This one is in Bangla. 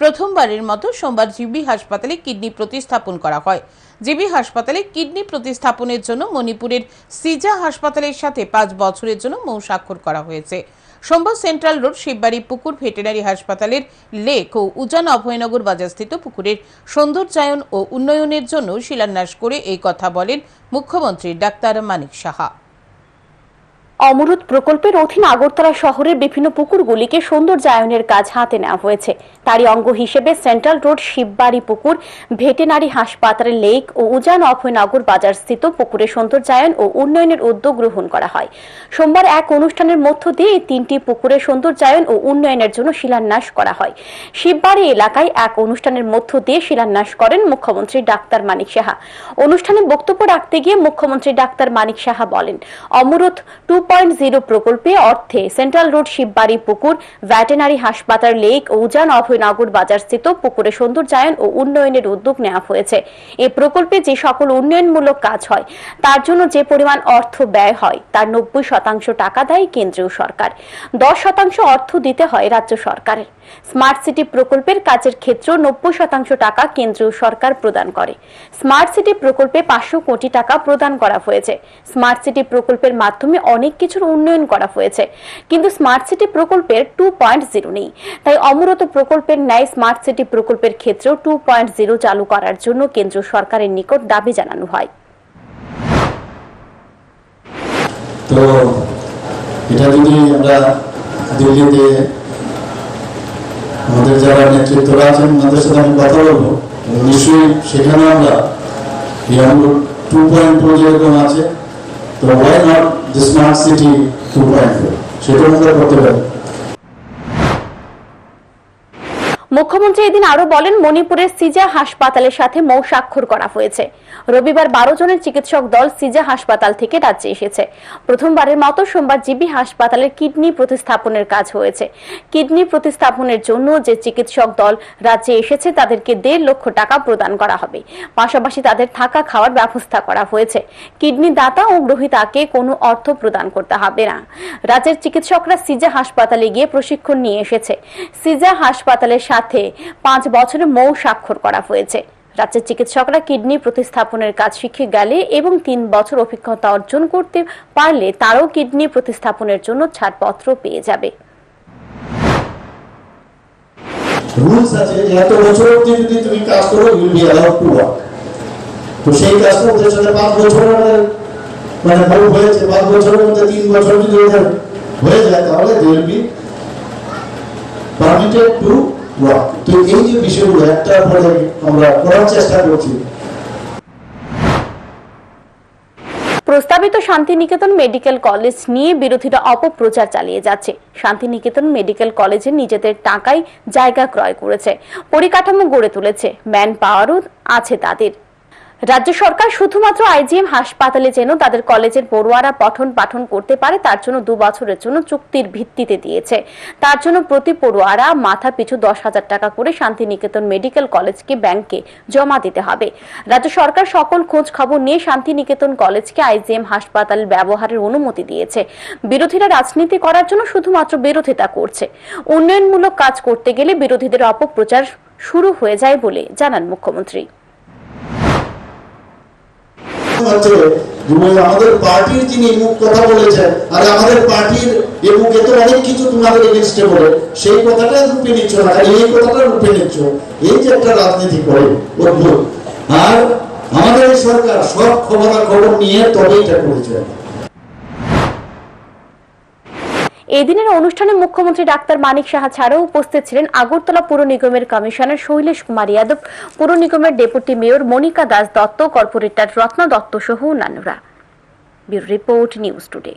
প্রথমবারের মতো সোমবার জিবি হাসপাতালে কিডনি প্রতিস্থাপন করা হয়। জিবি হাসপাতালে কিডনি প্রতিস্থাপনের জন্য মণিপুরের সিজা হাসপাতালের সাথে পাঁচ বছরের জন্য মৌ স্বাক্ষর করা হয়েছে। সোমবার সেন্ট্রাল রোড শিববাড়ি পুকুর ভেটেরিনারি হাসপাতালের লেক ও উজান অভয়নগর বাজারস্থিত পুকুরের সৌন্দর্যায়ন ও উন্নয়নের জন্য শিলান্যাস করে এই কথা বলেন মুখ্যমন্ত্রী ডাক্তার মানিক সাহা। অমরুদ প্রকল্পের অধীন আগরতলা শহরের বিভিন্ন পুকুরগুলিকে সৌন্দর্যায়নের কাজ হাতে নেওয়া হয়েছে। তারই অঙ্গ হিসেবে সেন্ট্রাল রোড শিববাড়ি পুকুর, ভেটেনারি হাসপাতালের লেক ও উজান অভয়নগর বাজার স্থিত পুকুরের সৌন্দর্যায়ন ও উন্নয়নের উদ্যোগ গ্রহণ করা হয়। সোমবার এক অনুষ্ঠানের মধ্য দিয়ে এই তিনটি পুকুরের সৌন্দর্যায়ন ও উন্নয়নের জন্য শিলান্যাস করা হয়। শিববাড়ি এলাকায় এক অনুষ্ঠানের মধ্য দিয়ে শিলান্যাস করেন মুখ্যমন্ত্রী ডাক্তার মানিক সাহা। অনুষ্ঠানে বক্তব্য রাখতে গিয়ে মুখ্যমন্ত্রী ডাক্তার মানিক সাহা বলেন অমরুত টু পয়েন্ট জিরো প্রকল্পে অর্থে সেন্ট্রাল রোড শিববাড়ি পুকুর ভ্যাটেনারি হাসপাতাল লেক ও উজান অভয়নগর বাজার স্থিত পুকুরে সৌন্দর্যায়ন ও উন্নয়নের উদ্যোগ নেওয়া হয়েছে। এই প্রকল্পে যে সকল উন্নয়নমূলক কাজ হয়, তার জন্য যে পরিমাণ অর্থ ব্যয় হয়, তার নব্বই শতাংশ টাকা দেয় কেন্দ্রীয় সরকার। দশ শতাংশ অর্থ দিতে হয় রাজ্য সরকারের। স্মার্ট সিটি প্রকল্পের কাজের ক্ষেত্রেও নব্বই শতাংশ টাকা কেন্দ্রীয় সরকার প্রদান করে। স্মার্ট সিটি প্রকল্পে পাঁচশো কোটি টাকা প্রদান করা হয়েছে। স্মার্ট সিটি প্রকল্পের মাধ্যমে অনেক কিছুর উন্নয়ন করা হয়েছে। কিন্তু স্মার্ট সিটি প্রকল্পের টু পয়েন্ট জিরো নেই। তাই অমরত প্রকল্পের ন্যায় স্মার্ট সিটি প্রকল্পের ক্ষেত্রেও টু পয়েন্ট জিরো চালু করার জন্য কেন্দ্র সরকারের নিকট দাবি জানানো হয়। তো এটা যদি আমরা দিল্লিতে আমাদের যারা নেতৃত্বরা আছেন ওনাদের সাথে আমি কথা বলব। নিশ্চয়ই সেখানে আমরা টু পয়েন্ট টু যেরকম আছে। তো why not the smart city two point four সেটা আমরা করতে পারি মুখ্যমন্ত্রী এদিন আরও বলেন, মণিপুরের সিজা হাসপাতালের সাথে মৌ স্বাক্ষর করা হয়েছে। রবিবার বারো জনের চিকিৎসক দল সিজা হাসপাতাল থেকে রাজ্যে এসেছে। প্রথমবারের মতো সোমবার জিবি হাসপাতালের কিডনি প্রতিস্থাপনের কাজ হয়েছে। কিডনি প্রতিস্থাপনের জন্য যে চিকিৎসক দল রাজ্যে এসেছে, তাদেরকে দেড় লক্ষ টাকা প্রদান করা হবে। পাশাপাশি তাদের থাকা খাওয়ার ব্যবস্থা করা হয়েছে। কিডনি দাতা ও গ্রহীতাকে কোনো অর্থ প্রদান করতে হবে না। রাজ্যের চিকিৎসকরা সিজা হাসপাতালে গিয়ে প্রশিক্ষণ নিয়ে এসেছে। সিজা হাসপাতালের সাথে পাঁচ বছরে মৌ স্বাক্ষর করা হয়েছে। রাজ্যের চিকিৎসকরা কিডনি প্রতিস্থাপনের কাজ শিখে গেলে এবং তিন বছর অভিজ্ঞতা অর্জন করতে পারলে তারও কিডনি প্রতিস্থাপনের জন্য ছাড়পত্র পেয়ে যাবে। রুলস আছে যে এত বছর যদি তুমি কাজ করো you'll be allowed to work তো সেই কাজটা ওদের সাথে পাঁচ বছর মানে হয়েছে পাঁচ বছরের মধ্যে, তিন বছর যদি ওদের হয়ে যায়, তাহলে they will be permitted to তো এই যে বিষয়গুলো আমরা করার চেষ্টা করছি। প্রস্তাবিত শান্তিনিকেতন মেডিকেল কলেজ নিয়ে বিরোধীরা অপপ্রচার চালিয়ে যাচ্ছে। শান্তিনিকেতন মেডিকেল কলেজে নিজেদের টাকায় জায়গা ক্রয় করেছে। পরিকাঠামো গড়ে তুলেছে। ম্যান পাওয়ারও আছে তাদের। রাজ্য সরকার শুধুমাত্র আইজিএম হাসপাতালে যেন তাদের কলেজের পড়ুয়ারা পঠন পাঠন করতে পারে, তার জন্য দু বছরের জন্য চুক্তির ভিত্তিতে দিয়েছে। তার জন্য প্রতি পড়ুয়ারা মাথা পিছু দশ হাজার টাকা করে শান্তিনিকেতন মেডিকেল কলেজকে ব্যাংকে জমা দিতে হবে। রাজ্য সরকার সকল খোঁজ খবর নিয়ে শান্তিনিকেতন কলেজকে আইজিএম হাসপাতাল ব্যবহারের অনুমতি দিয়েছে। বিরোধীরা রাজনীতি করার জন্য শুধুমাত্র বিরোধিতা করছে। উন্নয়নমূলক কাজ করতে গেলে বিরোধীদের অপপ্রচার শুরু হয়ে যায় বলে জানান মুখ্যমন্ত্রী। আমাদের পার্টির যিনি কথা বলেছেন। আর আমাদের পার্টির এ মুখে তো অনেক কিছু তোমাদের এগেনস্টে বলে। সেই কথাটা রূপে নিচ্ছ না এই কথাটা রূপে নিচ্ছ। এই যে একটা রাজনীতি করে, অদ্ভুত। আর আমাদের সরকার সব খবরা খবর নিয়ে তবে এটা করেছে। এদিনের অনুষ্ঠানে মুখ্যমন্ত্রী ডাক্তার মানিক সাহা ছাড়াও উপস্থিত ছিলেন আগরতলা পুর নিগমের কমিশনার শৈলেশ কুমার যাদব, পুর নিগমের deputy mayor Monika Das Dutta, corporator Ratna Dutta সহ অন্যান্যরা। Report news today.